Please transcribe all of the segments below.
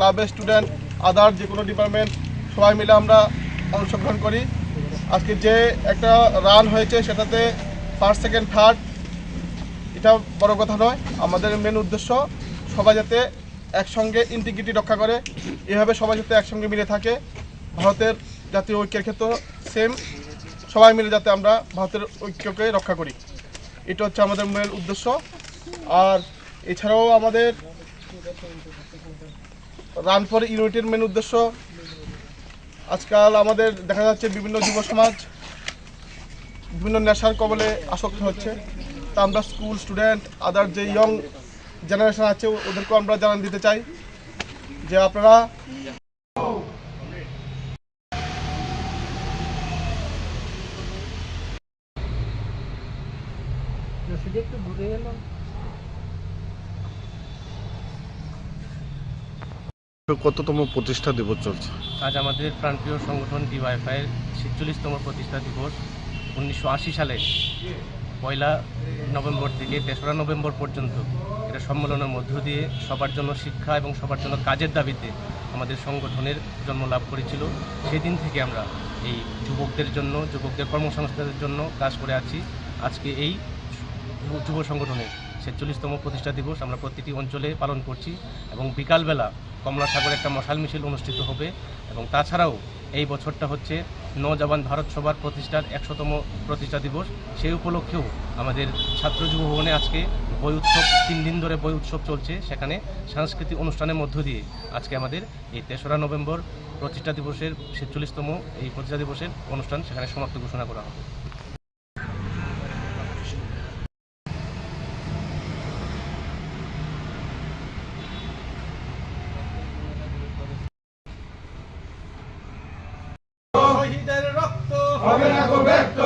ক্লাবের স্টুডেন্ট আদার যে কোনো ডিপার্টমেন্ট সবাই মিলে আমরা অংশগ্রহণ করি। আজকে যে একটা রান হয়েছে সেটাতে ফার্স্ট সেকেন্ড থার্ড এটা বড় কথা নয়, আমাদের মেন উদ্দেশ্য সবাই যাতে একসঙ্গে ইন্টিগ্রিটি রক্ষা করে। এভাবে সবাই যাতে একসঙ্গে মিলে থাকে। ভারতের জাতীয় ঐক্যের ক্ষেত্রে সেম সবাই মিলে যাতে আমরা ভারতের ঐক্যকে রক্ষা করি। এটা হচ্ছে আমাদের মেন উদ্দেশ্য। আর এছাড়াও আমাদের রান ফর ইউনিটির মেন উদ্দেশ্য। আজকাল আমাদের দেখা যাচ্ছে বিভিন্ন যুব সমাজ, বিভিন্ন নেশার কবলে আসক্ত হচ্ছে। তা আমরা স্কুল স্টুডেন্ট আদার যে ইয়ং জেনারেশন আছে, ওদেরকেও আমরা জানান দিতে চাই যে আপনারা একটু ঘুরে এলাম কততম প্রতিষ্ঠা দিবস চলছে? আজ আমাদের প্রাণপ্রিয় সংগঠন ডিওয়াইফাইয়ের ছেচল্লিশতম প্রতিষ্ঠা দিবস। উনিশশো আশি সালে পয়লা নভেম্বর থেকে তেসরা নভেম্বর পর্যন্ত এটা সম্মেলনের মধ্য দিয়ে সবার জন্য শিক্ষা এবং সবার জন্য কাজের দাবিতে আমাদের সংগঠনের জন্ম লাভ করেছিল। সেদিন থেকে আমরা এই যুবকদের জন্য, যুবকদের কর্মসংস্থানের জন্য কাজ করে আছি। আজকে এই যুব- যুব সংগঠনের ছেচল্লিশতম প্রতিষ্ঠা দিবস আমরা প্রতিটি অঞ্চলে পালন করছি এবং বিকালবেলা কমলা সাগরে একটা মশাল মিছিল অনুষ্ঠিত হবে এবং তাছাড়াও এই বছরটা হচ্ছে নজওয়ান ভারত সভার প্রতিষ্ঠার একশোতম প্রতিষ্ঠা দিবস। সেই উপলক্ষেও আমাদের ছাত্র যুব ভবনে আজকে বই উৎসব, তিন দিন ধরে বই উৎসব চলছে। সেখানে সাংস্কৃতিক অনুষ্ঠানের মধ্য দিয়ে আজকে আমাদের এই তেসরা নভেম্বর প্রতিষ্ঠা দিবসের ছেচল্লিশতম এই প্রতিষ্ঠা দিবসের অনুষ্ঠান সেখানে সমাপ্ত ঘোষণা করা হবে। হবে না গো ব্যক্ত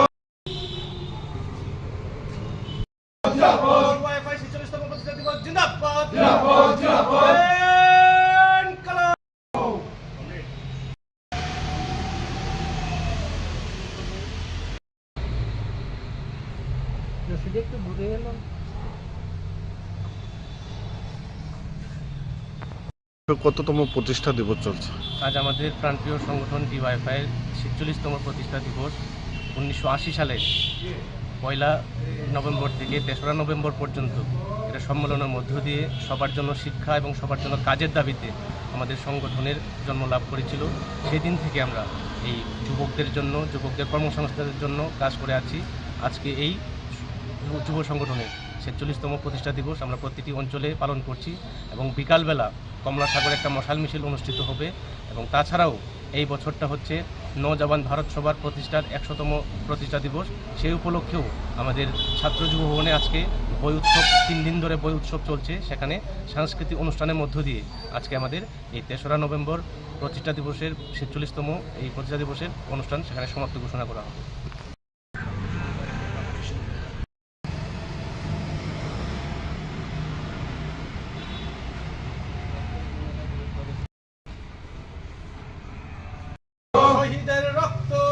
ওয়াইফাই 46তম প্রতিষ্ঠা দিবস জিন্দাবাদ। জিন্দাবাদ জিন্দাবাদ। ইনকলাব রশিদে একটু ঘুরে এলাম কততম প্রতিষ্ঠা দিবস চলছে? আজ আমাদের প্রান্তীয় সংগঠন ডিওয়াইফাইয়ের ছেচল্লিশতম প্রতিষ্ঠা দিবস উনিশশো আশি সালে, পয়লা নভেম্বর থেকে তেসরা নভেম্বর পর্যন্ত। এটা সম্মেলনের মধ্য দিয়ে সবার জন্য শিক্ষা এবং সবার জন্য কাজের দাবিতে আমাদের সংগঠনের জন্ম লাভ করেছিল। সেদিন থেকে আমরা এই যুবকদের জন্য, যুবকদের কর্মসংস্থানের জন্য কাজ করে আছি। আজকে এই যুব- সংগঠনের ছেচল্লিশতম প্রতিষ্ঠা দিবস আমরা প্রতিটি অঞ্চলে পালন করছি এবং বিকালবেলা কমলা সাগরে একটা মশাল মিছিল অনুষ্ঠিত হবে এবং তাছাড়াও এই বছরটা হচ্ছে নজওয়ান ভারত সভার প্রতিষ্ঠার একশোতম প্রতিষ্ঠা দিবস। সেই উপলক্ষেও আমাদের ছাত্র যুব ভবনে আজকে বই উৎসব, তিন দিন ধরে বই উৎসব চলছে। সেখানে সাংস্কৃতিক অনুষ্ঠানের মধ্য দিয়ে আজকে আমাদের এই তেসরা নভেম্বর প্রতিষ্ঠা দিবসের ছেচল্লিশতম এই প্রতিষ্ঠা দিবসের অনুষ্ঠান সেখানে সমাপ্ত ঘোষণা করা হবে।